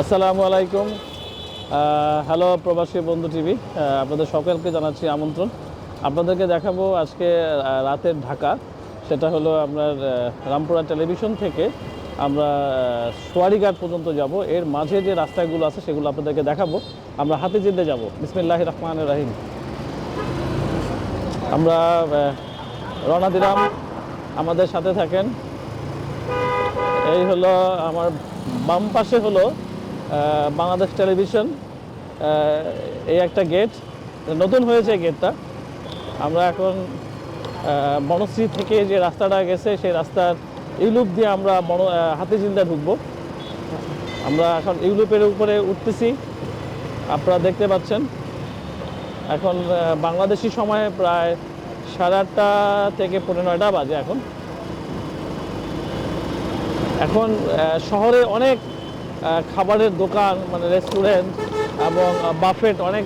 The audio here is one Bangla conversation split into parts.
আসসালামু আলাইকুম। হ্যালো প্রবাসী বন্ধু টিভি। আপনাদের সকলকে জানাচ্ছি আমন্ত্রণ। আপনাদেরকে দেখাবো আজকে রাতের ঢাকা। সেটা হলো আপনার রামপুরা টেলিভিশন থেকে আমরা সোয়ারিঘাট পর্যন্ত যাব। এর মাঝে যে রাস্তাগুলো আছে সেগুলো আপনাদেরকে দেখাবো। আমরা হাতে জিদ্দে যাব। বিসমিল্লাহ রহমান রাহিম। আমরা রওনা আমাদের সাথে থাকেন এই হলো আমার বাম পাশে হলো বাংলাদেশ টেলিভিশন এই একটা গেট। নতুন হয়েছে গেটটা। আমরা এখন বনশ্রী থেকে যে রাস্তাটা গেছে, সেই রাস্তার ইউলুপ দিয়ে আমরা বন হাতিঝিলদা ঢুকবো। আমরা এখন ইউলুপের উপরে উঠতেছি। আপনারা দেখতে পাচ্ছেন। এখন বাংলাদেশি সময়ে প্রায় সাড়ে আটটা থেকে পনেরো নয়টা বাজে এখন। এখন শহরে অনেক খাবারের দোকান মানে রেস্টুরেন্ট এবং বাফেট অনেক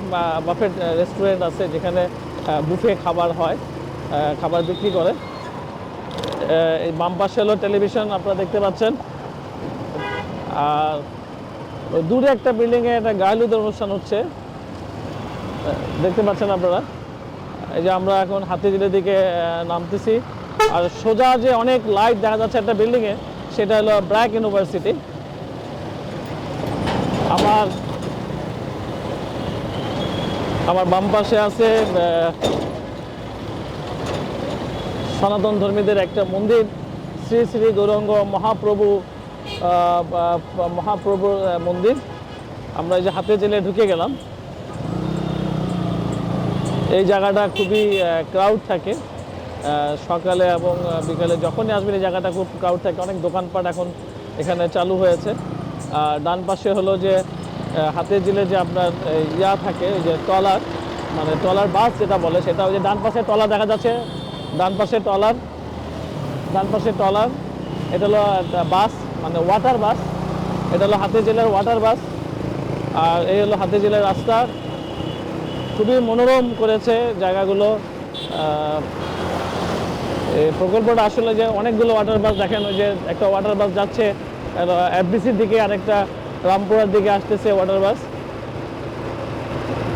বাফেট রেস্টুরেন্ট আছে যেখানে বুফে খাবার হয় খাবার বিক্রি করে। এই বাম হলো টেলিভিশন আপনারা দেখতে পাচ্ছেন। আর দূরে একটা বিল্ডিংয়ে একটা গায়লুদের অনুষ্ঠান হচ্ছে। দেখতে পাচ্ছেন আপনারা? এই যে আমরা এখন হাতিঝিলের দিকে নামতেছি। আর সোজা যে অনেক লাইট দেখা যাচ্ছে একটা বিল্ডিংয়ে সেটা হলো ব্র্যাক ইউনিভার্সিটি। আমার আমার বাম পাশে আছে সনাতন ধর্মীদের একটা মন্দির। শ্রী শ্রী গৌরঙ্গ মহাপ্রভু মহাপ্রভুর মন্দির। আমরা এই যে হাতে জেলে ঢুকে গেলাম। এই জায়গাটা খুবই ক্রাউড থাকে। সকালে এবং বিকালে যখনই আসবেন, এই জায়গাটা খুব ক্রাউড থাকে। অনেক দোকানপাট এখন এখানে চালু হয়েছে। আর ডান পাশে হলো যে হাতের জিলে যে আপনার ইয়া থাকে ওই যে টলার মানে টলার বাস যেটা বলে, সেটা ওই যে ডান পাশে টলার দেখা যাচ্ছে। ডান পাশে টলার ডান পাশে টলার এটা হলো বাস মানে ওয়াটার বাস। এটা হলো হাতে জেলার ওয়াটার বাস। আর এই হলো হাতে জেলার রাস্তা। খুবই মনোরম করেছে জায়গাগুলো। প্রকল্পটা আসলে যে অনেকগুলো ওয়াটার বাস দেখেন যে একটা ওয়াটার বাস যাচ্ছে এফবিসির দিকে আরেকটা রামপুরার দিকে আসতেছে ওয়াটার বাস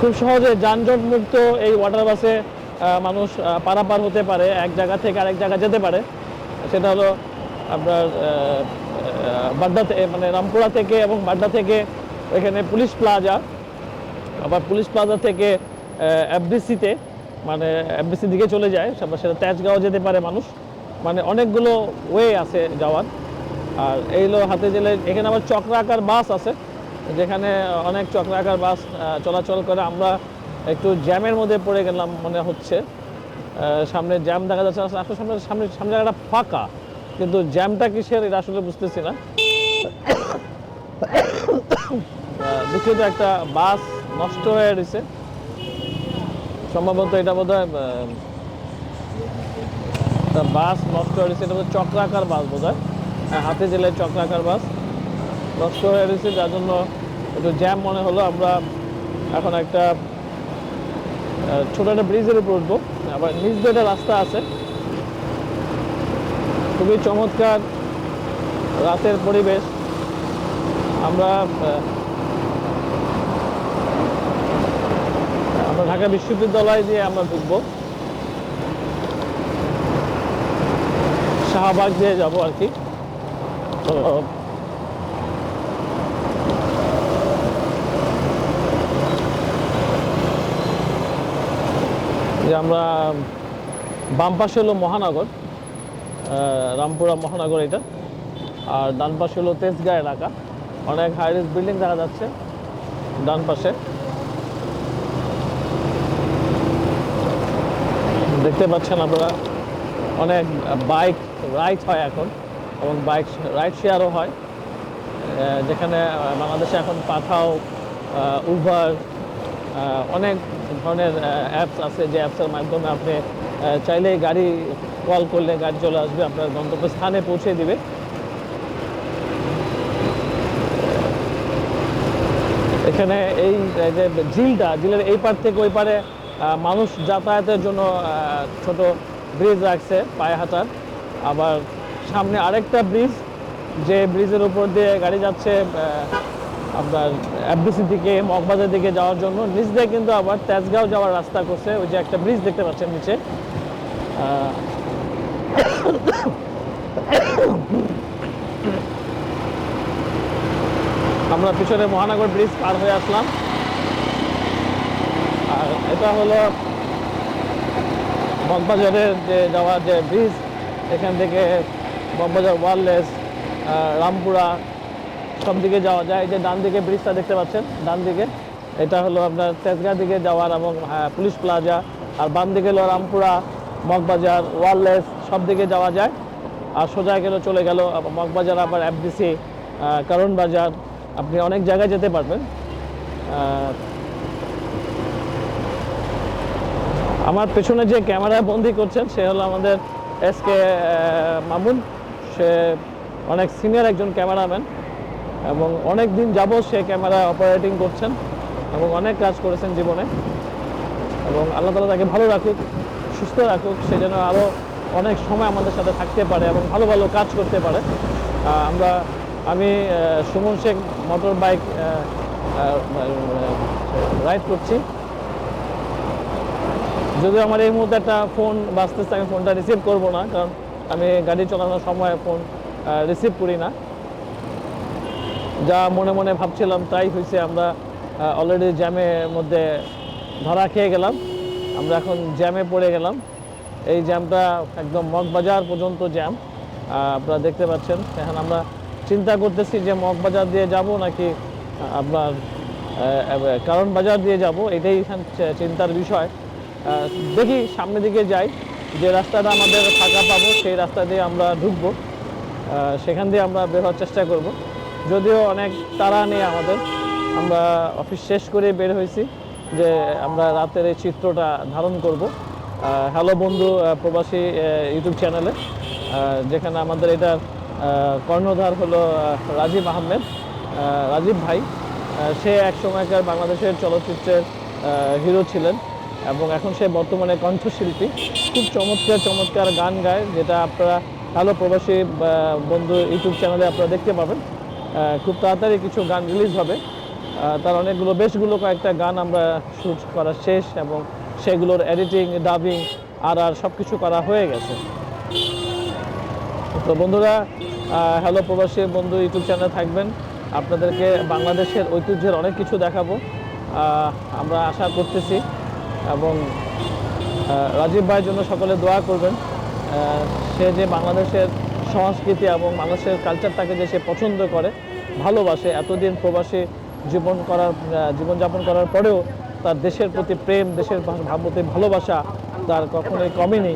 খুব সহজে যানজট মুক্ত এই ওয়াটার বাসে মানুষ পারাপার হতে পারে, এক জায়গা থেকে আরেক জায়গা যেতে পারে। সেটা হলো আপনার বাড্ডা মানে রামপুরা থেকে এবং বাড্ডা থেকে এখানে পুলিশ প্লাজা, আবার পুলিশ প্লাজা থেকে এফডিসিতে মানে এফডিসি দিকে চলে যায় সেটা তেজগাঁও যেতে পারে মানুষ। মানে অনেকগুলো ওয়ে আছে যাওয়ার। আর এই হলো হাতে জেলে, এখানে আবার চক্রাকার বাস আছে, যেখানে অনেক চক্রাকার বাস চলাচল করে। আমরা একটু জ্যামের মধ্যে পড়ে গেলাম মনে হচ্ছে। সামনে জ্যাম দেখা যাচ্ছে আসলে সামনে সামনে সামনে জায়গাটা ফাঁকা, কিন্তু জ্যামটা কিসের এটা আসলে বুঝতেছি না। দুঃখিত, একটা বাস নষ্ট হয়ে রয়েছে সম্ভবত এটা বোধ হয় বাস নষ্ট হয়ে রয়েছে এটা বোধ চক্রাকার বাস বোধ হয় হ্যাঁ, হাতে জেলে চক্রাকার বাস নষ্ট হয়ে গেছে যার জন্য একটু জ্যাম মনে হলো। আমরা এখন একটা ছোট একটা ব্রিজের উপর উঠবো। আবার নিচ দিয়ে একটা রাস্তা আছে। খুবই চমৎকার রাতের পরিবেশ। আমরা আহ, আমরা ঢাকা বিশ্ববিদ্যালয় দিয়ে আমরা ঢুকবো। শাহবাগ দিয়ে যাব আর কি। তো যে আমরা, বাম পাশে হলো মহানগর রামপুরা মহানগর এটা। আর ডান পাশে হলো তেজগাঁ এলাকা। অনেক হাইরিস বিল্ডিং দেখা যাচ্ছে ডান পাশে। দেখতে পাচ্ছেন আপনারা অনেক বাইক রাইড হয় এখন এবং বাইক রাইড শেয়ারও হয়। যেখানে বাংলাদেশে এখন পাথাও উবার অনেক ধরনের অ্যাপস আছে যে অ্যাপসের মাধ্যমে আপনি আহ, চাইলেই গাড়ি কল করলে গাড়ি চলে আসবে আপনার গন্তব্য স্থানে পৌঁছে দিবে। এখানে এই যে ঝিলটা ঝিলের এই পার থেকে ওই পারে মানুষ যাতায়াতের জন্য ছোট ব্রিজ রাখছে পায়ে হাঁটার। আবার সামনে আরেকটা ব্রিজ যে ব্রিজের উপর দিয়ে গাড়ি যাচ্ছে আপনার এফডিসি দিকে মগবাজার দিকে যাওয়ার জন্য। নিচ দিয়ে কিন্তু আবার তেজগাঁও যাওয়ার রাস্তা করছে, ওই যে একটা ব্রিজ দেখতে পাচ্ছেন নিচে। আমরা পিছনে মহানগর ব্রিজ পার হয়ে আসলাম। এটা হলো মগবাজারের যে যাওয়ার যে ব্রিজ এখান থেকে মগবাজার ওয়ারলেস রামপুরা, সব দিকে যাওয়া যায়। যে ডান দিকে ব্রিজটা দেখতে পাচ্ছেন, ডান দিকে। এটা হলো আপনার তেজগাঁ দিকে যাওয়ার এবং পুলিশ প্লাজা আর বাম দিকে হলো রামপুরা মগবাজার ওয়ারলেস সব দিকে যাওয়া যায়। আর সোজা গেলে চলে গেল মগবাজার আবার এফডিসি কারণ বাজার। আপনি অনেক জায়গায় যেতে পারবেন। আমার পেছনে যে ক্যামেরা বন্দি করছেন, সে হলো আমাদের এস কে মামুন। সে অনেক সিনিয়র একজন ক্যামেরাম্যান এবং অনেক দিন যাবৎ সে ক্যামেরা অপারেটিং করছেন এবং অনেক কাজ করেছেন জীবনে। এবং আল্লাহ তালা তাকে ভালো রাখুক, সুস্থ রাখুক, সে যেন আরও অনেক সময় আমাদের সাথে থাকতে পারে এবং ভালো ভালো কাজ করতে পারে। আমরা, আমি Suman Sheikh motor bike ride করছি। যদিও আমার এই মুহূর্তে একটা ফোন বাজতেছে, আমি ফোনটা রিসিভ করব না, কারণ আমি গাড়ি চালানোর সময় ফোন রিসিভ করি না। যা মনে মনে ভাবছিলাম তাই হয়েছে, আমরা অলরেডি জ্যামের মধ্যে ধরা খেয়ে গেলাম। আমরা এখন জ্যামে পড়ে গেলাম। এই জ্যামটা একদম মগবাজার পর্যন্ত জ্যাম আপনারা দেখতে পাচ্ছেন। এখন আমরা চিন্তা করতেছি যে মগবাজার দিয়ে যাব নাকি আপনার কারণ বাজার দিয়ে যাব, এটাই এখান চিন্তার বিষয়। দেখি সামনের দিকে যাই। যে রাস্তাটা আমাদের ফাঁকা পাবো, সেই রাস্তা দিয়ে আমরা ঢুকবো। সেখান দিয়ে আমরা বের হওয়ার চেষ্টা করব। যদিও অনেক তাড়া নেই আমাদের। আমরা অফিস শেষ করে বের হয়েছি যে আমরা রাতের এই চিত্রটা ধারণ করব। হ্যালো বন্ধু প্রবাসী ইউটিউব চ্যানেলে। যেখানে আমাদের এটার কর্ণধার হলো রাজীব আহমেদ। রাজীব ভাই সে এক সময়কার বাংলাদেশের চলচ্চিত্রের হিরো ছিলেন। এবং এখন সে বর্তমানে কণ্ঠশিল্পী। খুব চমৎকার চমৎকার গান গায়, যেটা আপনারা হ্যালো প্রবাসী বন্ধু ইউটিউব চ্যানেলে আপনারা দেখতে পাবেন। খুব তাড়াতাড়ি কিছু গান রিলিজ হবে। তার অনেকগুলো, বেশগুলো কয়েকটা গান আমরা শ্যুট করা শেষ এবং সেগুলোর এডিটিং, ডাবিং, আর আর সব কিছু করা হয়ে গেছে। তো বন্ধুরা হ্যালো প্রবাসী বন্ধু ইউটিউব চ্যানেলে থাকবেন। আপনাদেরকে বাংলাদেশের ঐতিহ্যের অনেক কিছু দেখাবো। আমরা আশা করতেছি এবং রাজীব ভাইয়ের জন্য সকলে দোয়া করবেন। সে যে বাংলাদেশের সংস্কৃতি এবং বাংলাদেশের কালচারটাকে যে সে পছন্দ করে, ভালোবাসে, এতদিন প্রবাসী জীবন করার জীবনযাপন করার পরেও তার দেশের প্রতি প্রেম, দেশের প্রতি ভালোবাসা তার কখনোই কমেনি।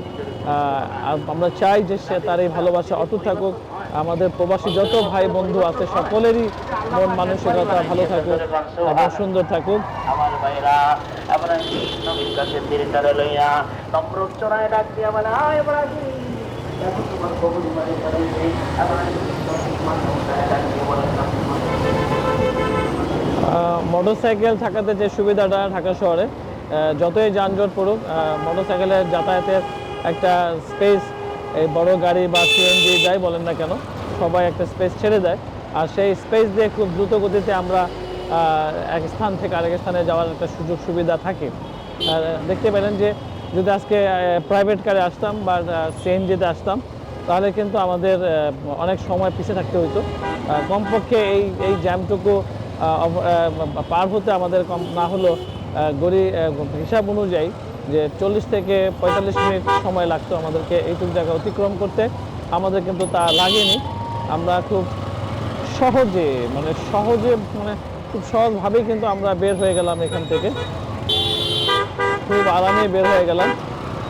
আমরা চাই যে সে তার এই ভালোবাসা অটুট থাকুক। আমাদের প্রবাসী যত ভাই বন্ধু আছে সকলেরই মন মানসিকতা ভালো থাকুক এবং সুন্দর থাকুক। আমার ভাইরা আমরা নবীর কাছে ধীরে তারে লইয়া নম্র চড়ায় ডাক দিয়া বলে আয় ইব্রাহিম দেখো তোমার কবুল মারি আমরা ডাক দিয়ে বলে মোটরসাইকেল থাকাতে যে সুবিধাটা ঢাকা শহরে যতই যানজট পড়ুক মোটরসাইকেলের যাতায়াতের একটা স্পেস এই বড় গাড়ি বা সিএনজি যাই বলেন না কেন সবাই একটা স্পেস ছেড়ে দেয়। আর সেই স্পেস দিয়ে খুব দ্রুত গতিতে আমরা এক স্থান থেকে আরেক স্থানে যাওয়ার একটা সুযোগ সুবিধা থাকে। আর দেখতে পেলেন যে যদি আজকে প্রাইভেট কারে আসতাম বা সিএনজিতে আসতাম তাহলে কিন্তু আমাদের অনেক সময় পিছিয়ে থাকতে আহ, কমপক্ষে এই এই জ্যামটুকু পার হতে আমাদের কম না আহ, গড়ি হিসাব অনুযায়ী যে চল্লিশ থেকে পঁয়তাল্লিশ মিনিট সময় লাগতো আমাদেরকে এইটুকু জায়গা অতিক্রম করতে। আমাদের কিন্তু তা লাগেনি। আমরা খুব সহজে মানে সহজে মানে খুব সহজভাবেই কিন্তু আমরা বের হয়ে গেলাম এখান থেকে। খুব আরামে বের হয়ে গেলাম।